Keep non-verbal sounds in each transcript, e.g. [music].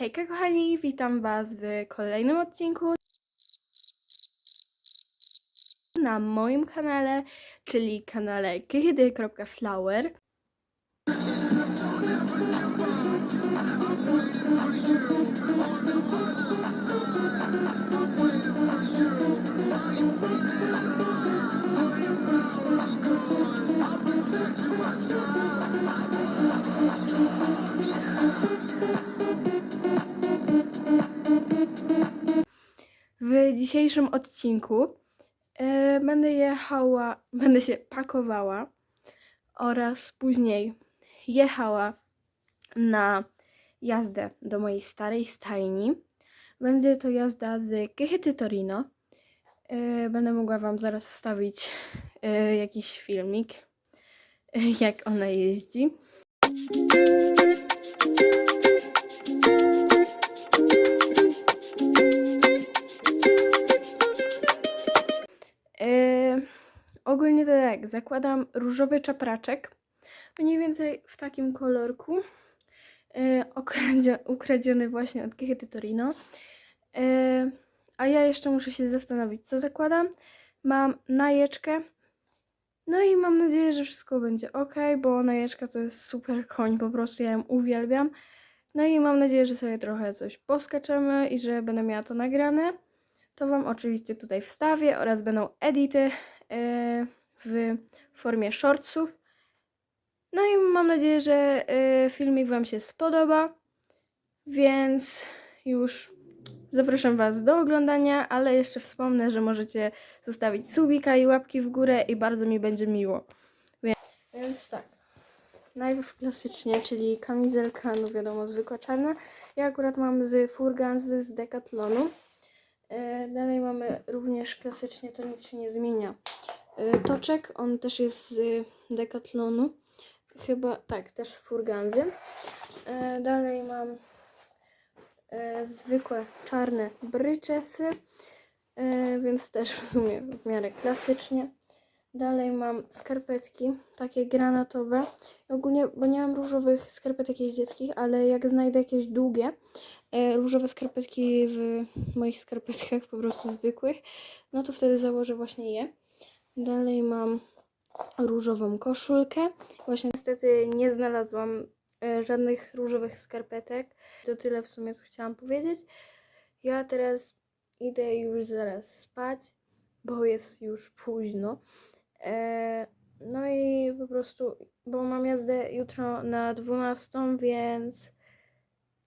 Hejka kochani, witam Was w kolejnym odcinku na moim kanale, czyli kanale kihidy.flower. dzisiejszym odcinku e, będę jechała, [laughs] będę się pakowała oraz później jechała na jazdę do mojej starej stajni. Będzie to jazda z Kychety Torino. E, Będę mogła Wam zaraz wstawić e, jakiś filmik, e, [laughs] jak ona jeździ. Tak, zakładam różowy czapraczek, mniej więcej w takim kolorku, yy, okradzie, ukradziony właśnie od Kichety Torino. Yy, a ja jeszcze muszę się zastanowić, co zakładam. Mam najeczkę, no i mam nadzieję, że wszystko będzie ok, bo najeczka to jest super koń, po prostu ja ją uwielbiam. No i mam nadzieję, że sobie trochę coś poskaczemy i że będę miała to nagrane to Wam oczywiście tutaj wstawię oraz będą edity e, w formie shortsów. No i mam nadzieję, że e, filmik Wam się spodoba, więc już zapraszam Was do oglądania, ale jeszcze wspomnę, że możecie zostawić subika i łapki w górę i bardzo mi będzie miło. Więc, więc tak. Najpierw klasycznie, czyli kamizelka, no wiadomo, zwykła czarna. Ja akurat mam z Furgansy z Decathlonu. E, Dalej mamy również klasycznie, to nic się nie zmienia. E, Toczek, on też jest z Decathlonu. Chyba, tak, też z Furganzy. Dalej mam e, zwykłe czarne bryczesy, więc też w sumie w miarę klasycznie. Dalej mam skarpetki, takie granatowe. Ogólnie, bo nie mam różowych skarpetek jakichś dzieckich, ale jak znajdę jakieś długie, różowe skarpetki w moich skarpetkach po prostu zwykłych, no to wtedy założę właśnie je. Dalej mam różową koszulkę. Właśnie niestety nie znalazłam e, żadnych różowych skarpetek. To tyle w sumie, co chciałam powiedzieć. Ja teraz idę już zaraz spać, bo jest już późno. E, no i po prostu, bo mam jazdę jutro na 12, więc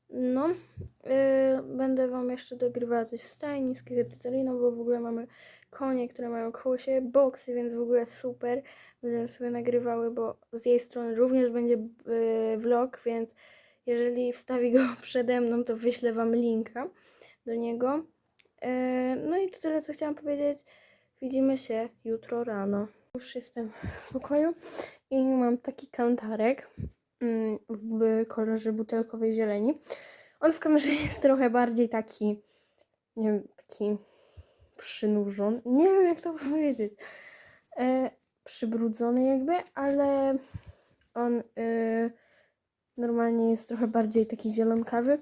no, e, będę Wam jeszcze dogrywała coś w stajni z Kitytoriną, bo w ogóle mamy konie, które mają koło siebie boksy, więc w ogóle super. Będziemy sobie nagrywały, bo z jej strony również będzie e, vlog, więc jeżeli wstawi go [laughs] przede mną, to wyślę Wam linka do niego. E, no i to tyle, co chciałam powiedzieć. Widzimy się jutro rano. Już jestem w pokoju i mam taki kantarek mm, w kolorze butelkowej zieleni. On w kamerze [laughs] jest trochę bardziej taki, nie wiem, taki przynurzony. Nie wiem, jak to [laughs] powiedzieć. E, przybrudzony jakby, ale on e, normalnie jest trochę bardziej taki zielonkawy.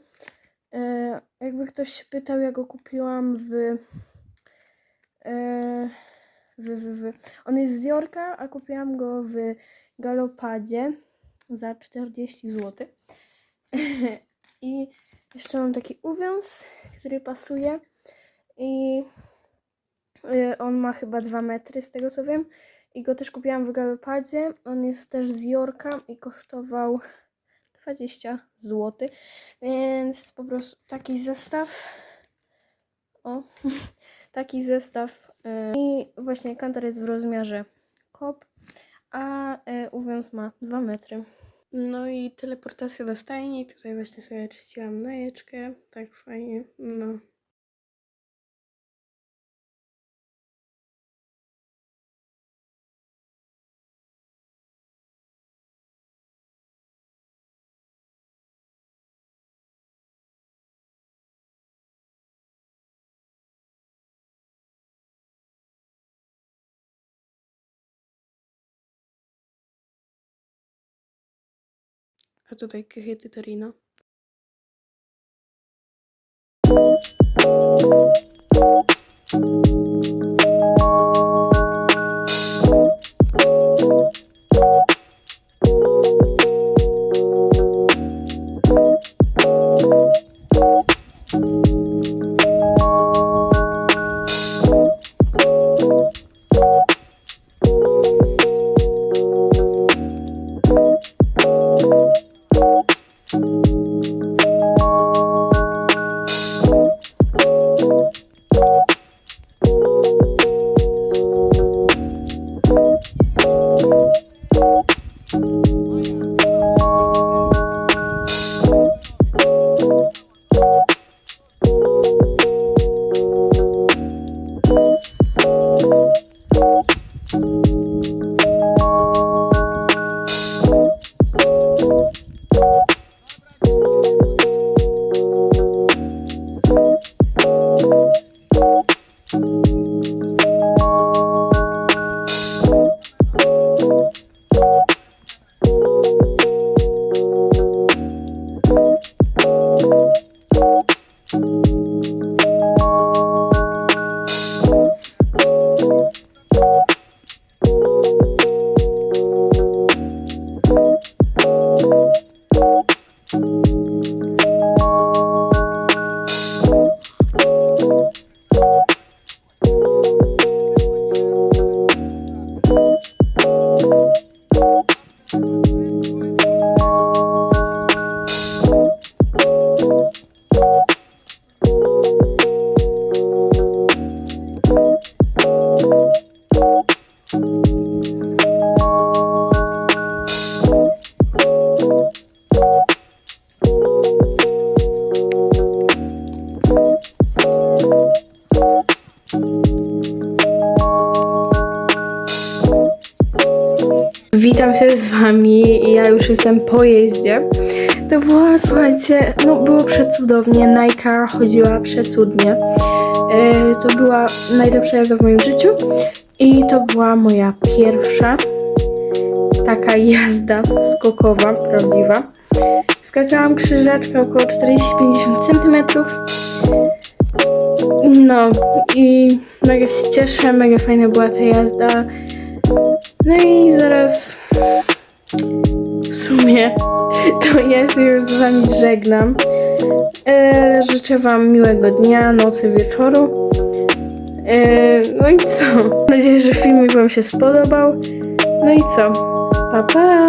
E, jakby ktoś się pytał, ja go kupiłam w e, w, w, w. On jest z Jorka, a kupiłam go w Galopadzie za 40 zł. [laughs] I jeszcze mam taki uwiąz, który pasuje. I on ma chyba 2 metry, z tego co wiem. I go też kupiłam w Galopadzie. On jest też z Jorka i kosztował 20 zł. Więc po prostu taki zestaw. O, [laughs] taki zestaw. y, I właśnie kantor jest w rozmiarze kop, a y, uwiąz ma 2 metry. No i teleportacja do stajni. Tutaj właśnie sobie czyściłam najeczkę. Tak fajnie. No. gaat dat ik heet het arena. Witam się z wami. Ja już jestem po jeździe. To było, słuchajcie, no było przecudownie. Najka chodziła przecudnie. E, to była najlepsza jazda w moim życiu. I to była moja pierwsza taka jazda skokowa, prawdziwa. Skakałam krzyżaczkę około 40-50 cm. No i mega się cieszę, mega fajna była ta jazda. No i zaraz w sumie [laughs] to się już z wami żegnam. E, życzę wam miłego dnia, nocy, wieczoru. E, no i co? Mam nadzieję, że filmik wam się spodobał. No i co? Pa pa!